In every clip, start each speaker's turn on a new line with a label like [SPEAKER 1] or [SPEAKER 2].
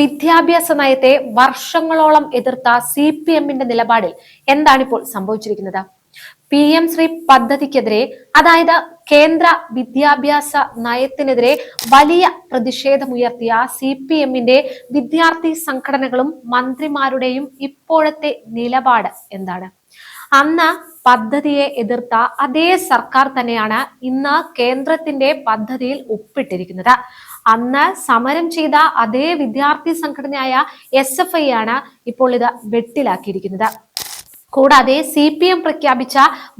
[SPEAKER 1] വിദ്യാഭ്യാസ നയത്തെ വർഷങ്ങളോളം എതിർത്ത സി പി എമ്മിന്റെ നിലപാടിൽ എന്താണിപ്പോൾ സംഭവിച്ചിരിക്കുന്നത്? പി എം ശ്രീ പദ്ധതിക്കെതിരെ അതായത് കേന്ദ്ര വിദ്യാഭ്യാസ നയത്തിനെതിരെ വലിയ പ്രതിഷേധമുയർത്തിയ സി പി എമ്മിന്റെ വിദ്യാർത്ഥി സംഘടനകളും മന്ത്രിമാരുടെയും ഇപ്പോഴത്തെ നിലപാട് എന്താണ്? അന്ന് പദ്ധതിയെ എതിർത്ത അതേ സർക്കാർ തന്നെയാണ് ഇന്ന് കേന്ദ്രത്തിന്റെ പദ്ധതിയിൽ ഒപ്പിട്ടിരിക്കുന്നത്. അന്ന് സമരം ചെയ്ത അതേ വിദ്യാർത്ഥി സംഘടനയായ എസ് എഫ് ഐ ആണ് ഇപ്പോൾ ഇത് വെട്ടിലാക്കിയിരിക്കുന്നത്. കൂടാതെ സി പി എം പ്രഖ്യാപിച്ച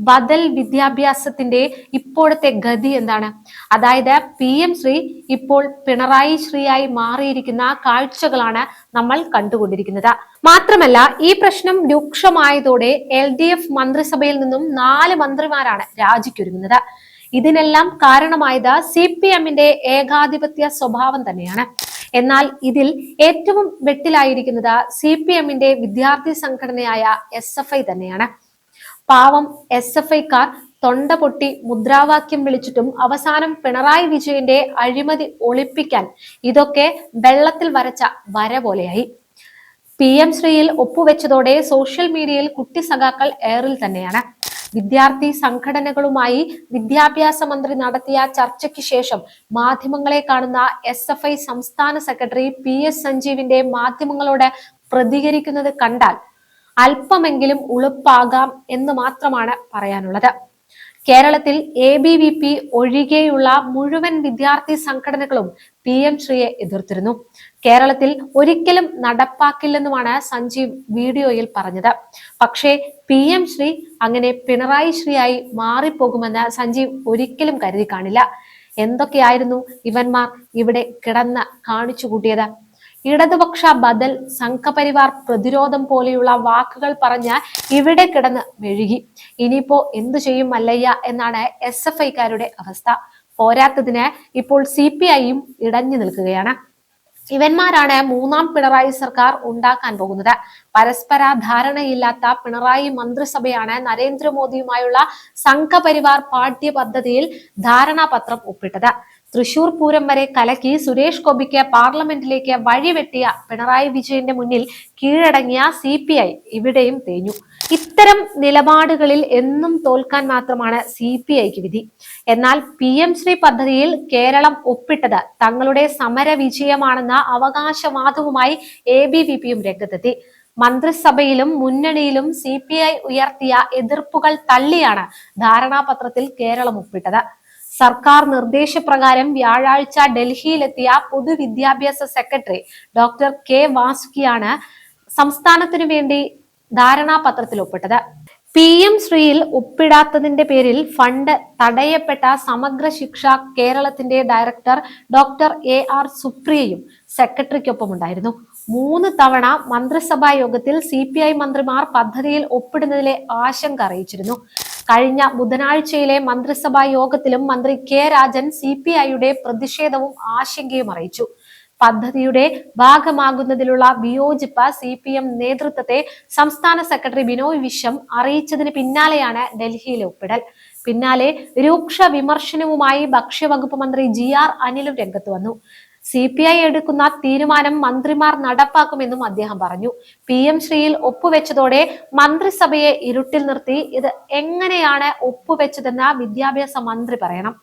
[SPEAKER 1] ബദൽ വിദ്യാഭ്യാസത്തിന്റെ ഇപ്പോഴത്തെ ഗതി എന്താണ്? അതായത് പി എം ശ്രീ ഇപ്പോൾ പിണറായി ശ്രീയായി മാറിയിരിക്കുന്ന കാഴ്ചകളാണ് നമ്മൾ കണ്ടുകൊണ്ടിരിക്കുന്നത്. മാത്രമല്ല ഈ പ്രശ്നം രൂക്ഷമായതോടെ എൽ ഡി എഫ് മന്ത്രിസഭയിൽ നിന്നും നാല് മന്ത്രിമാരാണ് രാജിക്കൊരുങ്ങുന്നത്. ഇതിനെല്ലാം കാരണമായത് സി പി എമ്മിന്റെ ഏകാധിപത്യ സ്വഭാവം തന്നെയാണ്. എന്നാൽ ഇതിൽ ഏറ്റവും വെട്ടിലായിരിക്കുന്നത് സി പി എമ്മിന്റെ വിദ്യാർത്ഥി സംഘടനയായ എസ് എഫ് ഐ തന്നെയാണ്. പാവം എസ് എഫ് ഐക്കാർ തൊണ്ട പൊട്ടി മുദ്രാവാക്യം വിളിച്ചിട്ടും അവസാനം പിണറായി വിജയന്റെ അഴിമതി ഒളിപ്പിക്കാൻ ഇതൊക്കെ വെള്ളത്തിൽ വരച്ച വര പോലെയായി. പി എം ശ്രീയിൽ ഒപ്പുവെച്ചതോടെ സോഷ്യൽ മീഡിയയിൽ കുട്ടി സഖാക്കൾ ഏറിൽ തന്നെയാണ്. വിദ്യാർത്ഥി സംഘടനകളുമായി വിദ്യാഭ്യാസ മന്ത്രി നടത്തിയ ചർച്ചയ്ക്ക് ശേഷം മാധ്യമങ്ങളെ കാണുന്ന എസ് സംസ്ഥാന സെക്രട്ടറി പി എസ് സഞ്ജീവിന്റെ മാധ്യമങ്ങളോട് പ്രതികരിക്കുന്നത് കണ്ടാൽ അല്പമെങ്കിലും ഉളുപ്പാകാം എന്ന് മാത്രമാണ് പറയാനുള്ളത്. കേരളത്തിൽ എ ബി വി പി ഒഴികെയുള്ള മുഴുവൻ വിദ്യാർത്ഥി സംഘടനകളും പി എം ശ്രീയെ എതിർത്തിരുന്നു. കേരളത്തിൽ ഒരിക്കലും നടപ്പാക്കില്ലെന്നുമാണ് സഞ്ജീവ് വീഡിയോയിൽ പറഞ്ഞത്. പക്ഷേ പി എം ശ്രീ അങ്ങനെ പിണറായി ശ്രീയായി മാറിപ്പോകുമെന്ന് സഞ്ജീവ് ഒരിക്കലും കരുതി കാണില്ല. എന്തൊക്കെയായിരുന്നു ഇവന്മാർ ഇവിടെ കിടന്ന് കാണിച്ചു കൂട്ടിയത് ഇടതുപക്ഷ ബദൽ സംഘപരിവാർ പ്രതിരോധം പോലെയുള്ള വാക്കുകൾ പറഞ്ഞ് ഇവിടെ കിടന്ന് മെഴുകി. ഇനിയിപ്പോ എന്തു ചെയ്യും മല്ലയ്യ എന്നാണ് എസ് എഫ് ഐക്കാരുടെ അവസ്ഥ. പോരാത്തതിന് ഇപ്പോൾ സി പി ഐയും ഇടഞ്ഞു നിൽക്കുകയാണ്. ഇവന്മാരാണ് മൂന്നാം പിണറായി സർക്കാർ ഉണ്ടാക്കാൻ പോകുന്നത്. പരസ്പര ധാരണയില്ലാത്ത പിണറായി മന്ത്രിസഭയാണ് നരേന്ദ്രമോദിയുമായുള്ള സംഘപരിവാർ പാഠ്യ പദ്ധതിയിൽ ധാരണാപത്രം ഒപ്പിട്ടത്. തൃശൂർ പൂരം വരെ കലക്കി സുരേഷ് ഗോപിക്ക് പാർലമെന്റിലേക്ക് വഴിവെട്ടിയ പിണറായി വിജയന്റെ മുന്നിൽ കീഴടങ്ങിയ സി പി ഐ ഇവിടെയും തേഞ്ഞു. ഇത്തരം നിലപാടുകളിൽ എന്നും തോൽക്കാൻ മാത്രമാണ് സി പി ഐക്ക് വിധി. എന്നാൽ പി എം ശ്രീ പദ്ധതിയിൽ കേരളം ഒപ്പിട്ടത് തങ്ങളുടെ സമര വിജയമാണെന്ന അവകാശവാദവുമായി എ ബി വി പിയും രംഗത്തെത്തി. മന്ത്രിസഭയിലും മുന്നണിയിലും സി പി ഐ ഉയർത്തിയ എതിർപ്പുകൾ തള്ളിയാണ് ധാരണാപത്രത്തിൽ കേരളം ഒപ്പിട്ടത്. സർക്കാർ നിർദ്ദേശപ്രകാരം വ്യാഴാഴ്ച ഡൽഹിയിലെത്തിയ പൊതുവിദ്യാഭ്യാസ സെക്രട്ടറി ഡോക്ടർ കെ വാസുകിയാണ് സംസ്ഥാനത്തിനു വേണ്ടി ധാരണാപത്രത്തിൽ ഒപ്പിട്ടത്. പി എം ശ്രീയിൽ ഒപ്പിടാത്തതിന്റെ പേരിൽ ഫണ്ട് തടയപ്പെട്ട സമഗ്ര ശിക്ഷ കേരളത്തിന്റെ ഡയറക്ടർ ഡോക്ടർ എ ആർ സുപ്രിയയും സെക്രട്ടറിക്കൊപ്പം ഉണ്ടായിരുന്നു മൂന്ന് തവണ മന്ത്രിസഭാ യോഗത്തിൽ സി പി ഐ മന്ത്രിമാർ പദ്ധതിയിൽ ഒപ്പിടുന്നതിലെ ആശങ്ക അറിയിച്ചിരുന്നു. കഴിഞ്ഞ ബുധനാഴ്ചയിലെ മന്ത്രിസഭാ യോഗത്തിലും മന്ത്രി കെ രാജൻ സി പി ഐയുടെ പ്രതിഷേധവും ആശങ്കയും അറിയിച്ചു. പദ്ധതിയുടെ ഭാഗമാകുന്നതിലുള്ള വിയോജിപ്പ് സി പി എം നേതൃത്വത്തെ സംസ്ഥാന സെക്രട്ടറി ബിനോയ് വിശ്വം അറിയിച്ചതിന് പിന്നാലെയാണ് ഡൽഹിയിലെ ഒപ്പിടൽ. പിന്നാലെ രൂക്ഷ വിമർശനവുമായി ഭക്ഷ്യവകുപ്പ് മന്ത്രി ജി ആർ അനിലും രംഗത്ത് വന്നു. സി പി ഐ എടുക്കുന്ന തീരുമാനം മന്ത്രിമാർ നടപ്പാക്കുമെന്നും അദ്ദേഹം പറഞ്ഞു. പി എം ശ്രീയിൽ ഒപ്പുവെച്ചതോടെ മന്ത്രിസഭയെ ഇരുട്ടിൽ നിർത്തി. ഇത് എങ്ങനെയാണ് ഒപ്പുവെച്ചതെന്ന് വിദ്യാഭ്യാസ മന്ത്രി പറയണം.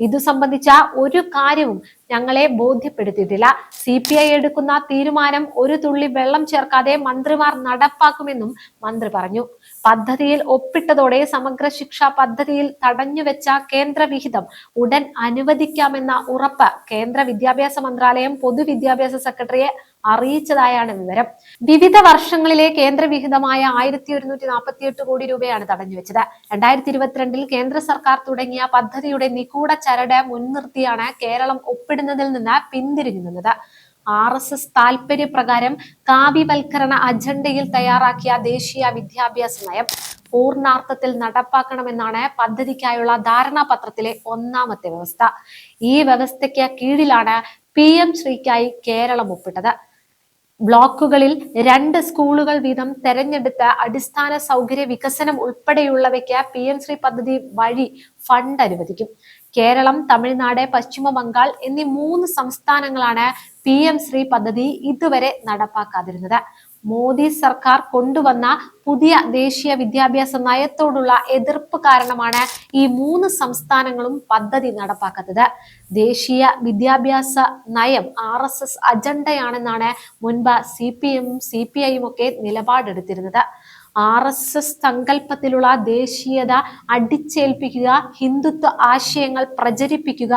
[SPEAKER 1] ഇതു സംബന്ധിച്ച ഒരു കാര്യവും ഞങ്ങളെ ബോധ്യപ്പെടുത്തിയിട്ടില്ല. സി പി ഐ എടുക്കുന്ന തീരുമാനം ഒരു തുള്ളി വെള്ളം ചേർക്കാതെ മന്ത്രിമാർ നടപ്പാക്കുമെന്നും മന്ത്രി പറഞ്ഞു. പദ്ധതിയിൽ ഒപ്പിട്ടതോടെ സമഗ്ര ശിക്ഷാ പദ്ധതിയിൽ തടഞ്ഞുവെച്ച കേന്ദ്ര വിഹിതം ഉടൻ അനുവദിക്കാമെന്ന ഉറപ്പ് കേന്ദ്ര വിദ്യാഭ്യാസ മന്ത്രാലയം പൊതുവിദ്യാഭ്യാസ സെക്രട്ടറിയെ അറിയിച്ചതായാണ് വിവരം. വിവിധ വർഷങ്ങളിലെ കേന്ദ്ര വിഹിതമായ ആയിരത്തി ഒരുന്നൂറ്റി നാൽപ്പത്തി എട്ട് കോടി രൂപയാണ് തടഞ്ഞുവെച്ചത് രണ്ടായിരത്തി ഇരുപത്തിരണ്ടിൽ കേന്ദ്ര സർക്കാർ തുടങ്ങിയ പദ്ധതിയുടെ നിഗൂഢ ചരട് മുൻനിർത്തിയാണ് കേരളം ഒപ്പിടുന്നതിൽ നിന്ന് പിന്തിരിഞ്ഞു ആർ എസ് എസ് താൽപര്യപ്രകാരം കാവ്യവൽക്കരണ അജണ്ടയിൽ തയ്യാറാക്കിയ ദേശീയ വിദ്യാഭ്യാസ നയം പൂർണാർത്ഥത്തിൽ നടപ്പാക്കണമെന്നാണ് പദ്ധതിക്കായുള്ള ധാരണാപത്രത്തിലെ ഒന്നാമത്തെ വ്യവസ്ഥ. ഈ വ്യവസ്ഥയ്ക്ക് കീഴിലാണ് പി എം ശ്രീക്കായി കേരളം ഒപ്പിട്ടത്. ബ്ലോക്കുകളിൽ രണ്ട് സ്കൂളുകൾ വീതം തെരഞ്ഞെടുത്ത അടിസ്ഥാന സൗകര്യ വികസനം ഉൾപ്പെടെയുള്ളവയ്ക്ക് പി എം ശ്രീ പദ്ധതി വഴി ഫണ്ട് അനുവദിക്കും. കേരളം തമിഴ്നാട് പശ്ചിമ ബംഗാൾ എന്നീ മൂന്ന് സംസ്ഥാനങ്ങളാണ് പി എം ശ്രീ പദ്ധതി ഇതുവരെ നടപ്പാക്കാതിരുന്നത്. മോദി സർക്കാർ കൊണ്ടുവന്ന പുതിയ ദേശീയ വിദ്യാഭ്യാസ നയത്തോടുള്ള എതിർപ്പ് കാരണമാണ് ഈ മൂന്ന് സംസ്ഥാനങ്ങളും പദ്ധതി നടപ്പാക്കുന്നത്. ദേശീയ വിദ്യാഭ്യാസ നയം ആർ എസ് എസ് അജണ്ടയാണെന്നാണ് മുൻപ് സി പി എമ്മും സി പി ഐയും ഒക്കെ നിലപാടെടുത്തിരുന്നത്. ആർ എസ് എസ് സങ്കല്പത്തിലുള്ള ദേശീയത അടിച്ചേൽപ്പിക്കുക ഹിന്ദുത്വ ആശയങ്ങൾ പ്രചരിപ്പിക്കുക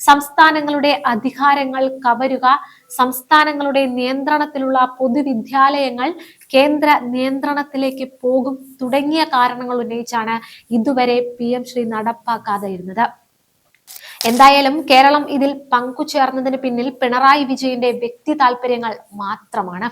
[SPEAKER 1] സംസ്ഥാനങ്ങളുടെ അധികാരങ്ങൾ കവരുക സംസ്ഥാനങ്ങളുടെ നിയന്ത്രണത്തിലുള്ള പൊതുവിദ്യാലയങ്ങൾ കേന്ദ്ര നിയന്ത്രണത്തിലേക്ക് പോകും തുടങ്ങിയ കാരണങ്ങൾ ഉന്നയിച്ചാണ് ഇതുവരെ പി എം ശ്രീ നടപ്പാക്കാതെ ഇരുന്നത് എന്തായാലും കേരളം ഇതിൽ പങ്കുചേർന്നതിന് പിന്നിൽ പിണറായി വിജയന്റെ വ്യക്തി താല്പര്യങ്ങൾ മാത്രമാണ്.